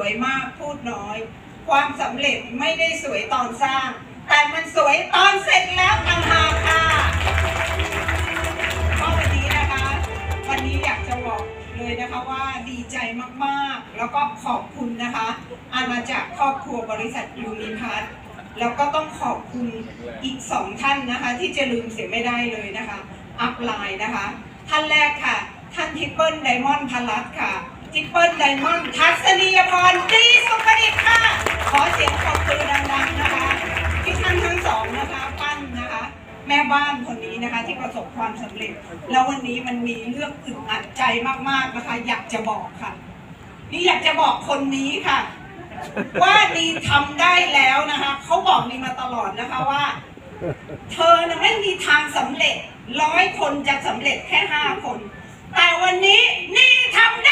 วยมากพูดน้อย ความสำเร็จไม่ได้สวยตอนสร้าง แต่มันสวยตอนเสร็จแล้วต่างหากค่ะก็วันนี้นะคะ วันนี้อยากจะบอกเลยนะคะว่าดีใจมากๆ แล้วก็ขอบคุณนะคะ อาณาจักรครอบครัวบริษัทยูนิพัทแล้วก็ต้องขอบคุณอีกสองท่านนะคะ ที่จะลืมเสียไม่ได้เลยนะคะ อัพไลน์นะคะ ท่านแรกค่ะ ท่านทิปเปิลไดมอนด์พลัสค่ะ ทิปเปิลไดมอนด์ทัศนียพรดีสุขดิตค่ะ ขอเสียงปรบมือดังๆนะคะที่ท่านทั้งสองนะคะปั้นนะคะ แม่บ้านคนนี้นะคะ ที่ประสบความสำเร็จ แล้ววันนี้มันมีเรื่องอึดอัดใจมากๆนะคะ อยากจะบอกค่ะ นี่อยากจะบอกคนนี้ค่ะ ว่านีทำได้แล้วนะคะเขาบอกนีมาตลอดนะคะว่า เธอนะไม่มีทางสำเร็จร้อยคนจะสำเร็จแค่ห้าคน แต่วันนี้นี่ทำได้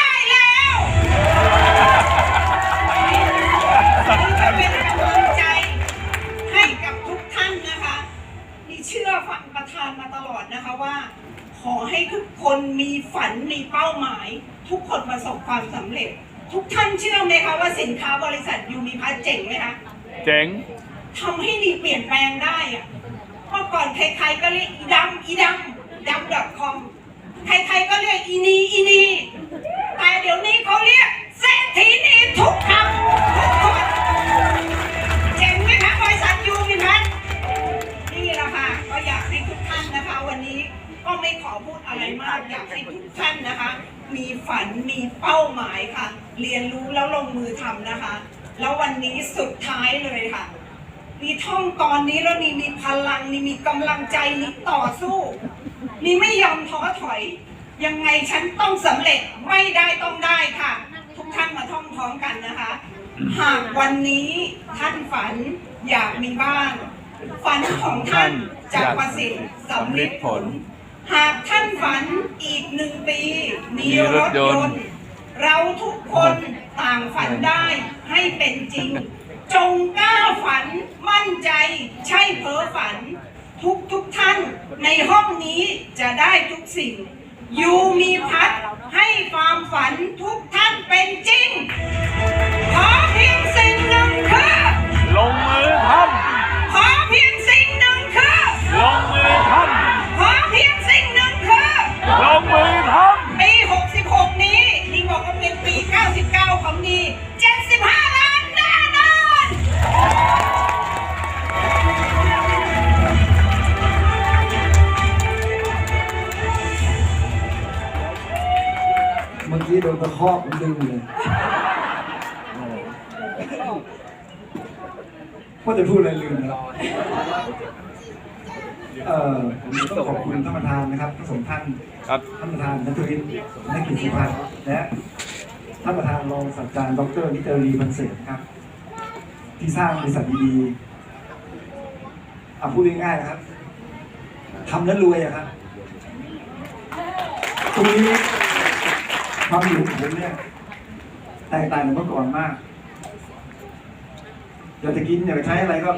ขอให้ทุกคนมีฝันมีเป้าหมาย ทุกคนประสบความสำเร็จ ทุกท่านเชื่อไหมคะว่าสินค้าบริษัทยูมีพัทเจ๋งไหมคะเจ๋ง ทำให้ดีเปลี่ยนแปลงได้อะเมื่อก่อนใครๆก็เรียกอีดำอีดำดำ .com ใครๆก็เรียกอีนีอีนีแต่เดี๋ยวนี้ ก็ไม่ขอพูดอะไรมากอยากให้ทุกท่านนะคะ มีฝันมีเป้าหมายค่ะ เรียนรู้แล้วลงมือทำนะคะ แล้ววันนี้สุดท้ายเลยค่ะ มีท่องตอนนี้แล้วนี่มีพลังนี่มีกำลังใจนี่ต่อสู้ นี่ไม่ยอมท้อถอย ยังไงฉันต้องสำเร็จไม่ได้ต้องได้ค่ะ ทุกท่านมาท่องพร้อมกันนะคะ หากวันนี้ท่านฝันอยากมีบ้านฝันของท่านจะประสิทธิ์สำเร็จผล หากท่านฝันอีกหนึ่งปี มีรถยนต์ เราทุกคนต่างฝันได้ให้เป็นจริง จงกล้าฝันมั่นใจ ใช่เพ้อฝัน ทุกทุกท่านในห้องนี้จะได้ทุกสิ่ง ยูมีพัดให้ความฝันทุก มื่อกี้โดนตะคอกผมดึงเลยว่าจะพูดอะไรลืมแล้วเอ่อผมต้องขอบคุณท่านประธานนะครับทั้งสองท่านำครับท่านประธานนัทวิทย์นักกิจสุพัฒน์และท่านประธานรองศาสตราจารย์ดรนิตรีพันเศษครับ ที่สร้างบริษัทดีๆเอาพูดง่ายๆนะครับทำแล้วรวยอะครับตรงนี้ ความอยู่ของผมเนี่ยแตกต่างจากเมื่อก่อนมากอยากจะกินอยากจะใช้อะไรก็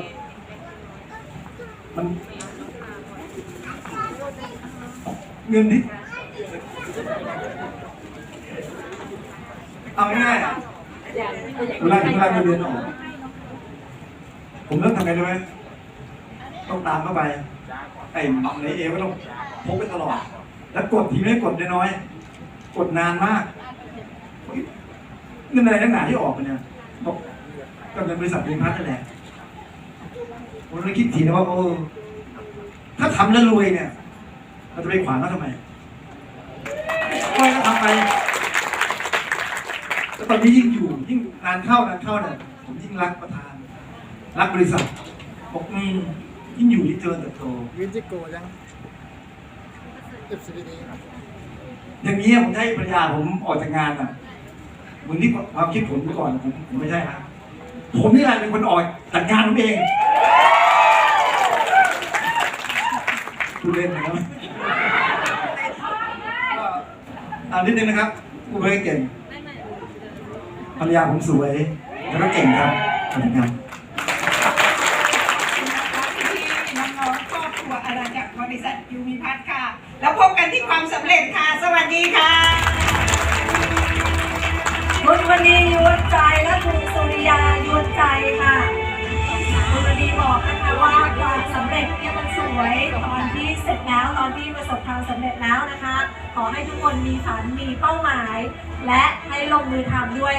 มันเงินที่เอาง่ายๆเวลาถึงเวลาเงินเดือนออกผมเริ่มทำไงรู้ไหมต้องตามเข้าไปไอ้ในเอก็ต้องพกไปตลอด แล้วกดทีไม่กดน้อยๆ กดนานมากเฮ้ยเงินอะไรนักหนาที่ออกมาเนี่ยบอกก็เงินบริษัทเรียนพัฒน์นั่นแหละผมเลยคิดทีนะว่าเออถ้าทำแล้วรวยเนี่ยเราจะไปขวางเขาทำไมก็ทำไปแล้วตอนนี้ยิ่งอยู่ยิ่งนานเข้านานเข้าเนี่ยผมยิ่งรักประธาน รักบริษัทบอกอืมยิ่งอยู่ยิ่งเจริญเติบโตวินจิโกยังเอย่างนี้ผมให้ภรรยาผมออกจากงานอะเหมือนที่ความคิดผมเมื่อก่อนผมผมไม่ใช่นะผมนี่แหละเป็นคนออกจากงานผมเองพูดเล่นนะครับอ่านิดนึงนะครับผู้บริเก่งภรรยาผมสวยแล้วก็เก่งครับขอบคุณครับที่น้องๆครอบครัวอาณาจักรบริษัทยูมิพัทค่ะ แล้วพบกันที่ความส วยตอนที่เสร็จแล้วตอนที่ประสบความสำเร็จแล้วนะคะ ขอให้ทุกคนมีฝันมีเป้าหมาย และให้ลงมือทำด้วย